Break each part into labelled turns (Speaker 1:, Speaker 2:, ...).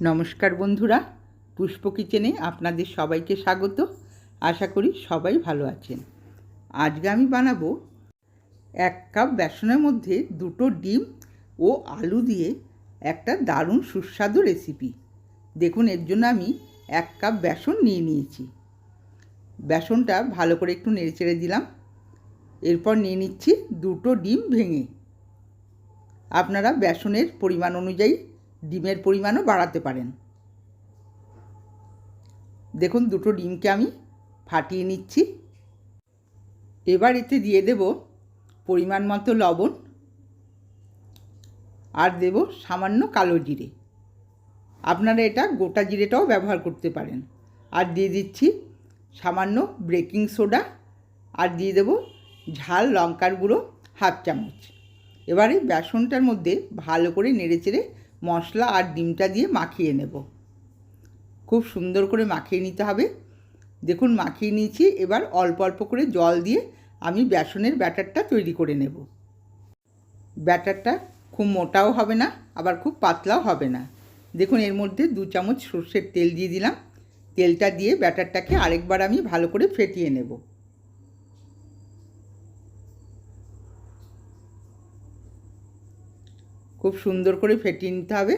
Speaker 1: নমস্কার বন্ধুরা, পুষ্প কিচেনে আপনাদের সবাইকে স্বাগত। আশা করি সবাই ভালো আছেন। আজকে আমি বানাবো এক কাপ বেসনের মধ্যে দুটো ডিম ও আলু দিয়ে একটা দারুণ সুস্বাদু রেসিপি। দেখুন, এর জন্য আমি এক কাপ বেসন নিয়ে নিয়েছি। বেসনটা ভালো করে একটু নেড়ে চেড়ে দিলাম। এরপর নিয়ে নিচ্ছি দুটো ডিম ভেঙে। আপনারা বেসনের পরিমাণ অনুযায়ী ডিমের পরিমাণও বাড়াতে পারেন। দেখুন দুটো ডিমকে আমি ফাটিয়ে নিচ্ছি। এবার এতে দিয়ে দেব পরিমাণ মতো লবণ আর দেব সামান্য কালো জিরে। আপনারা এটা গোটা জিরেটাও ব্যবহার করতে পারেন। আর দিয়ে দিচ্ছি সামান্য বেকিং সোডা আর দিয়ে দেব ঝাল লঙ্কার গুঁড়ো হাফ চামচ। এবারে বেসনটার মধ্যে ভালো করে নেড়েচেড়ে মশলা আর ডিমটা দিয়ে মাখিয়ে নেব। খুব সুন্দর করে মাখিয়ে নিতে হবে। দেখুন, মাখিয়ে নিয়েছি। এবার অল্প অল্প করে জল দিয়ে আমি বেসনের ব্যাটারটা তৈরি করে নেব। ব্যাটারটা খুব মোটাও হবে না, আবার খুব পাতলাও হবে না। দেখুন, এর মধ্যে দু চামচ সর্ষের তেল দিয়ে দিলাম। তেলটা দিয়ে ব্যাটারটাকে আরেকবার আমি ভালো করে ফেটিয়ে নেব। খুব সুন্দর করে ফেটিয়ে নিতে হবে।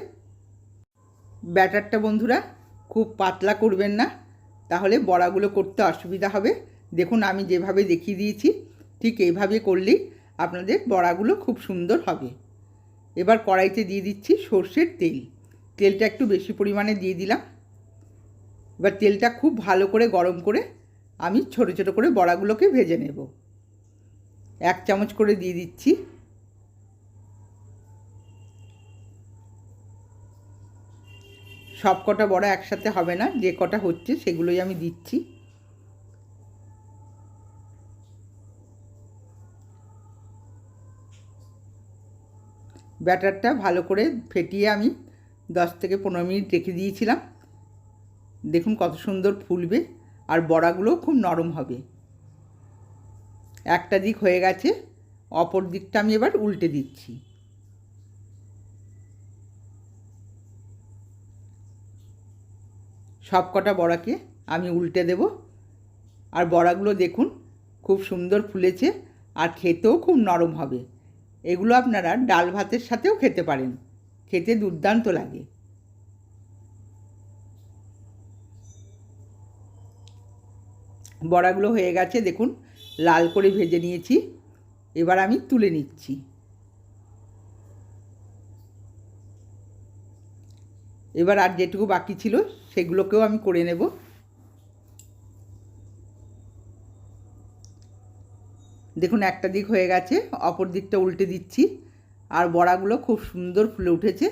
Speaker 1: ব্যাটারটা বন্ধুরা খুব পাতলা করবেন না, তাহলে বড়াগুলো করতে অসুবিধা হবে। দেখুন, আমি যেভাবে দেখিয়ে দিয়েছি, ঠিক এইভাবে করলেই আপনাদের বড়াগুলো খুব সুন্দর হবে। এবার কড়াইতে দিয়ে দিচ্ছি সর্ষের তেল। তেলটা একটু বেশি পরিমাণে দিয়ে দিলাম। এবার তেলটা খুব ভালো করে গরম করে আমি ছোটো ছোটো করে বড়াগুলোকে ভেজে নেব। এক চামচ করে দিয়ে দিচ্ছি। সব কটা বড়া একসাথে হবে না, যে কটা হচ্ছে সেগুলোই আমি দিচ্ছি। ব্যাটারটা ভালো করে ফেটিয়ে আমি দশ থেকে পনেরো মিনিট রেখে দিয়েছিলাম। দেখুন কত সুন্দর ফুলবে আর বড়াগুলো খুব নরম হবে। একটা দিক হয়ে গেছে, অপর দিকটা আমি এবার উল্টে দিচ্ছি। সব কটা বড়াকে আমি উল্টে দেব। আর বড়াগুলো দেখুন, খুব সুন্দর ফুলেছে আর খেতেও খুব নরম হবে। এগুলো আপনারা ডাল ভাতের সাথেও খেতে পারেন। খেতে দুর্দান্ত লাগে। বড়াগুলো হয়ে গেছে, দেখুন, লাল করে ভেজে নিয়েছি। এবার আমি তুলে নিচ্ছি। এবার আর যেটুকু বাকি ছিল সেগুলোকেও আমি করে নেব। দেখুন, একটা দিক হয়ে গেছে, অপর দিকটা উল্টে দিচ্ছি, আর বড়াগুলো খুব সুন্দর ফুলে উঠেছে।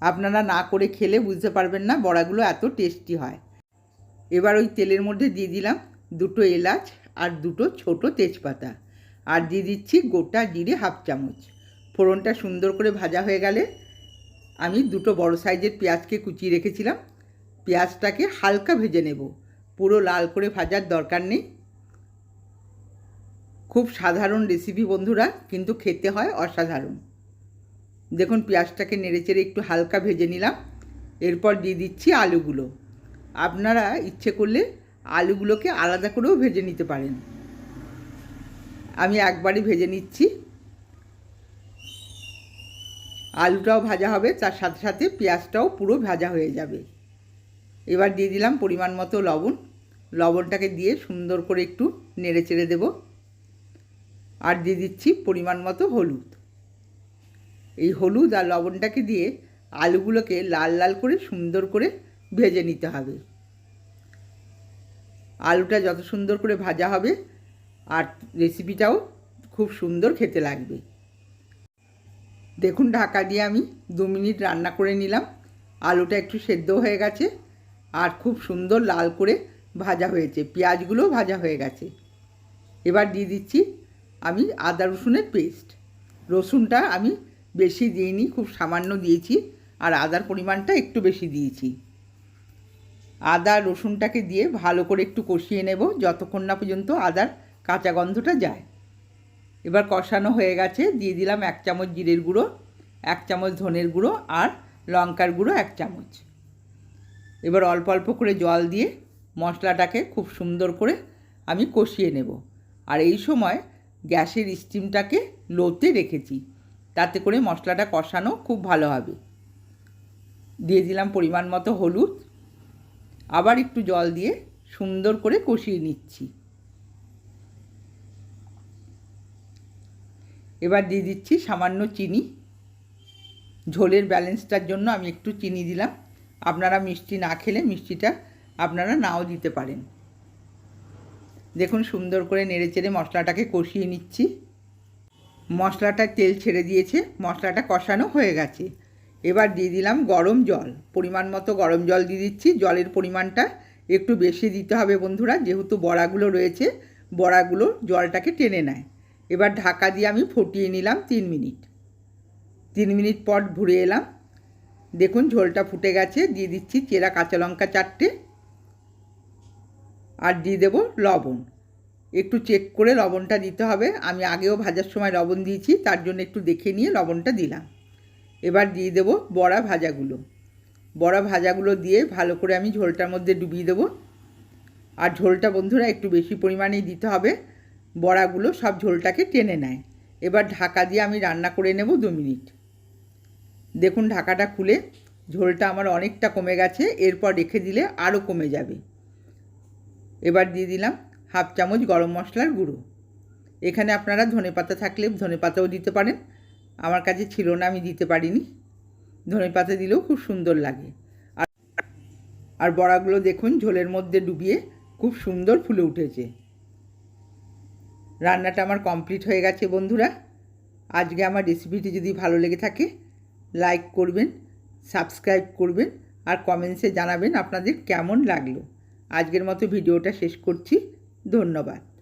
Speaker 1: আপনারা না করে খেলে বুঝতে পারবেন না, বড়াগুলো এত টেস্টি হয়। এবার ওই তেলের মধ্যে দিয়ে দিলাম দুটো এলাচ আর দুটো ছোট তেজপাতা। আর দিয়ে দিচ্ছি গোটা জিরে হাফ চামচ। ফোড়নটা সুন্দর করে ভাজা হয়ে গেলে আমি দুটো বড় সাইজের পেঁয়াজকে কুচিয়ে রেখেছিলাম। পেঁয়াজটাকে হালকা ভেজে নেব। পুরো লাল করে ভাজার দরকার নেই। খুব সাধারণ রেসিপি বন্ধুরা, কিন্তু খেতে হয় অসাধারণ। দেখুন, পেঁয়াজটাকে নেড়েচেড়ে একটু হালকা ভেজে নিলাম। এরপর দিয়ে দিচ্ছি আলুগুলো। আপনারা ইচ্ছে করলে আলুগুলোকে আলাদা করেও ভেজে নিতে পারেন। আমি একবারই ভেজে নিচ্ছি। আলুটাও ভাজা হবে, তার সাথে সাথে পেঁয়াজটাও পুরো ভাজা হয়ে যাবে। এবার দিয়ে দিলাম পরিমাণ মতো লবণ। লবণটাকে দিয়ে সুন্দর করে একটু নেড়ে চেড়ে দেব। আর দিয়ে দিচ্ছি পরিমাণ মতো হলুদ। এই হলুদ আর লবণটাকে দিয়ে আলুগুলোকে লাল লাল করে সুন্দর করে ভেজে নিতে হবে। আলুটা যত সুন্দর করে ভাজা হবে, আর রেসিপিটাও খুব সুন্দর খেতে লাগবে। দেখুন ঢাকা দিয়ে আমি দু মিনিট রান্না করে নিলাম। আলুটা একটু সেদ্ধ হয়ে গেছে আর খুব সুন্দর লাল করে ভাজা হয়েছে। পেঁয়াজগুলোও ভাজা হয়ে গেছে। এবার দিয়ে দিচ্ছি আমি আদা রসুনের পেস্ট। রসুনটা আমি বেশি দিইনি, খুব সামান্য দিয়েছি আর আদার পরিমাণটা একটু বেশি দিয়েছি। আদা রসুনটাকে দিয়ে ভালো করে একটু কষিয়ে নেব যতক্ষণ না পর্যন্ত আদার কাঁচা গন্ধটা যায়। এবার কষানো হয়ে গেছে, দিয়ে দিলাম এক চামচ জিরের গুঁড়ো, এক চামচ ধনের গুঁড়ো আর লঙ্কার গুঁড়ো এক চামচ। এবার অল্প অল্প করে জল দিয়ে মশলাটাকে খুব সুন্দর করে আমি কষিয়ে নেব। আর এই সময় গ্যাসের স্টিমটাকে লোতে রেখেছি, তাতে করে মশলাটা কষানো খুব ভালো হবে। দিয়ে দিলাম পরিমাণ মতো হলুদ। আবার একটু জল দিয়ে সুন্দর করে কষিয়ে নিচ্ছি। এবার দিয়ে দিচ্ছি সামান্য চিনি। ঝোলের ব্যালেন্সটার জন্য আমি একটু চিনি দিলাম। আপনারা মিষ্টি না খেলে মিষ্টিটা আপনারা নাও দিতে পারেন। দেখুন সুন্দর করে নেড়েচেড়ে মশলাটাকে কষিয়ে নিচ্ছি। মশলাটা তেল ছেড়ে দিয়েছে, মশলাটা কষানো হয়ে গেছে। এবার দিয়ে দিলাম গরম জল। পরিমাণ মতো গরম জল দিয়ে দিচ্ছি। জলের পরিমাণটা একটু বেশি দিতে হবে বন্ধুরা, যেহেতু বড়াগুলো রয়েছে, বড়াগুলো জলটাকে টেনে নেয়। এবার ঢাকা দিয়ে আমি ফুটিয়ে নিলাম তিন মিনিট। তিন মিনিট পর ঘুরে এলাম। দেখুন, ঝোলটা ফুটে গেছে। দিয়ে দিচ্ছি চেরা কাঁচা লঙ্কা চারটে আর দিয়ে দেবো লবণ। একটু চেক করে লবণটা দিতে হবে। আমি আগেও ভাজার সময় লবণ দিয়েছি, তার জন্য একটু দেখে নিয়ে লবণটা দিলাম। এবার দিয়ে দেবো বড়া ভাজাগুলো। বড়া ভাজাগুলো দিয়ে ভালো করে আমি ঝোলটার মধ্যে ডুবিয়ে দেবো। আর ঝোলটা বন্ধুরা একটু বেশি পরিমাণেই দিতে হবে। বড়াগুলো সব ঝোলটাকে টেনে নেয়। এবার ঢাকা দিয়ে আমি রান্না করে নেব দু মিনিট। দেখুন ঢাকাটা খুলে ঝোলটা আমার অনেকটা কমে গেছে, এরপর রেখে দিলে আরও কমে যাবে। এবার দিয়ে দিলাম হাফ চামচ গরম মশলার গুঁড়ো। এখানে আপনারা ধনে পাতা থাকলে ধনে পাতাও দিতে পারেন। আমার কাছে ছিল না, আমি দিতে পারিনি। ধনে পাতা দিলেও খুব সুন্দর লাগে। আর বড়াগুলো দেখুন ঝোলের মধ্যে ডুবিয়ে খুব সুন্দর ফুলে উঠেছে। রান্নাটা আমার কমপ্লিট হয়ে গেছে বন্ধুরা। আজকে আমার রেসিপিটি যদি ভালো লেগে থাকে লাইক করবেন সাবস্ক্রাইব করবেন আর কমেন্টসে জানাবেন আপনাদের কেমন লাগল। আজকের মতো ভিডিওটা শেষ করছি। ধন্যবাদ।